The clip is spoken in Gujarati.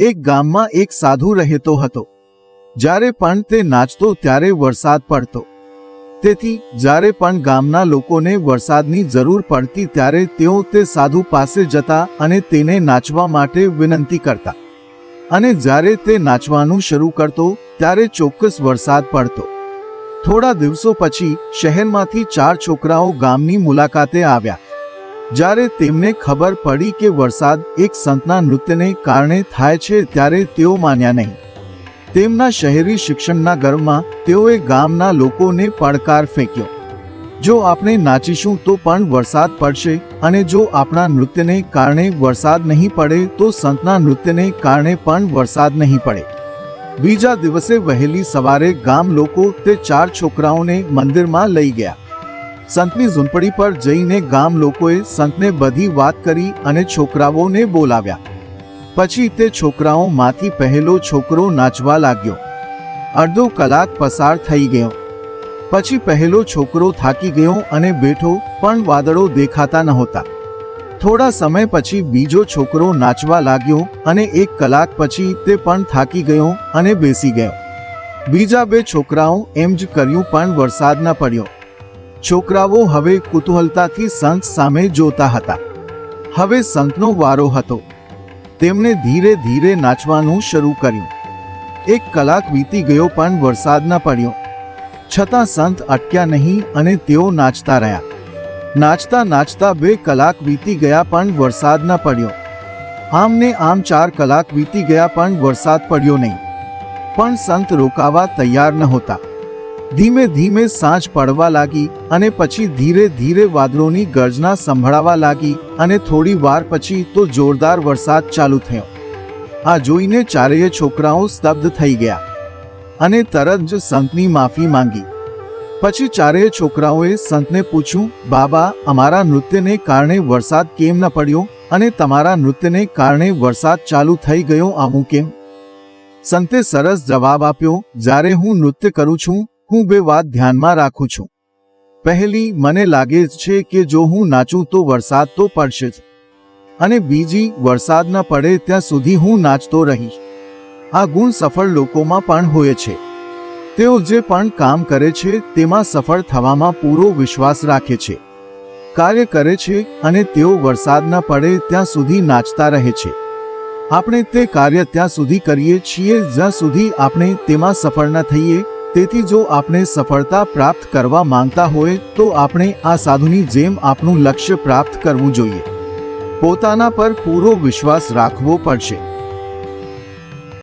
એક ગામમાં એક સાધુ રહેતો હતો. જ્યારે પણ તે નાચતો ત્યારે વરસાદ પડતો. તેથી, જ્યારે પણ ગામના લોકોને વરસાદની જરૂર પડતી ત્યારે તેઓ તે સાધુ પાસે જતા અને તેને નાચવા માટે વિનંતી કરતા. અને જ્યારે તે નાચવાનું શરૂ કરતો, ત્યારે ચોક્કસ વરસાદ પડતો. થોડા દિવસો પછી શહેરમાંથી ચાર છોકરાઓ ગામની મુલાકાતે આવ્યા. જ્યારે તેમને ખબર પડી કે વરસાદ એક સંતના નૃત્યને કારણે થાય છે ત્યારે તેઓ માન્યા નહીં. તેમના શહેરી શિક્ષણના ગર્વમાં તેઓએ ગામના લોકોને પડકાર ફેંક્યો. જો આપણે નાચીશું તો પણ વરસાદ પડશે અને જો આપણા નૃત્યને કારણે વરસાદ નહીં પડે તો સંતના નૃત્યને કારણે પણ વરસાદ નહીં પડે. બીજા દિવસે વહેલી સવારે ગામ લોકો તે ચાર છોકરાઓને મંદિરમાં લઈ ગયા. સંતની ઝૂંપડી પર જઈને ગામ લોકોએ સંતને બધી વાત કરી અને છોકરાઓને બોલાવ્યા. પછી તે છોકરાઓમાંથી પહેલો છોકરો નાચવા લાગ્યો. અડધો કલાક પસાર થઈ ગયો. પછી પહેલો છોકરો થાકી ગયો અને બેઠો પણ વાદળો દેખાતા નહોતા. થોડા સમય પછી બીજો છોકરો નાચવા લાગ્યો અને એક કલાક પછી તે પણ થાકી ગયો અને બેસી ગયો. બીજા બે છોકરાઓ એમ જ કર્યું પણ વરસાદ ન પડ્યો. છોકરાઓ હવે કુતૂહલતાથી સંત સામે જોતા હતા. હવે સંતનો વારો હતો. તેમણે ધીરે ધીરે નાચવાનું શરૂ કર્યું. એક કલાક વીતી ગયો પણ વરસાદ ન પડ્યો. છતાં સંત અટક્યા નહીં અને તેઓ નાચતા રહ્યા. નાચતા નાચતા બે કલાક વીતી ગયા પણ વરસાદ ન પડ્યો. આમને આમ ચાર કલાક વીતી ગયા પણ વરસાદ પડ્યો નહીં. પણ સંત રોકાવા તૈયાર નહોતા. ધીમે ધીમે સાંજ પડવા લાગી અને પછી ધીરે ધીરે વાદળોની ગર્જના સંભળાવા લાગી અને થોડી વાર પછી તો જોરદાર વરસાદ ચાલુ થયો. આ જોઈને ચારેય છોકરાઓ સ્તબ્ધ થઈ ગયા અને તરત જ સંતની માફી માંગી. પછી ચારેય છોકરાઓએ સંતને પૂછ્યું, બાબા, અમારા નૃત્યને કારણે વરસાદ કેમ ન પડ્યો અને તમારા નૃત્યને કારણે વરસાદ ચાલુ થઈ ગયો આવું કેમ? સંતે સરસ જવાબ આપ્યો, જ્યારે હું નૃત્ય કરું છું હું બે વાત ધ્યાનમાં રાખું છું. પહેલી, મને લાગે છે કે જો હું નાચું તો વરસાદ તો પડશે જ. અને બીજી, વરસાદ ન પડે ત્યાં સુધી હું નાચતો રહીશ. આ ગુણ સફળ લોકોમાં પણ હોય છે. તેઓ જે પણ કામ કરે છે, તેમાં સફળ થવામાં પૂરો વિશ્વાસ રાખે છે. કાર્ય કરે છે અને તેઓ વરસાદ ન પડે ત્યાં સુધી નાચતા રહે છે. આપણે તે કાર્ય ત્યાં સુધી કરીએ છીએ, જ્યાં સુધી આપણે તેમાં સફળ ન થઈએ તેથી જો આપણે સફળતા પ્રાપ્ત કરવા માંગતા હોય, તો આપણે આ સાધુની જેમ આપણું લક્ષ્ય પ્રાપ્ત કરવું જોઈએ. પોતાના પર પૂરો વિશ્વાસ રાખવો પડશે.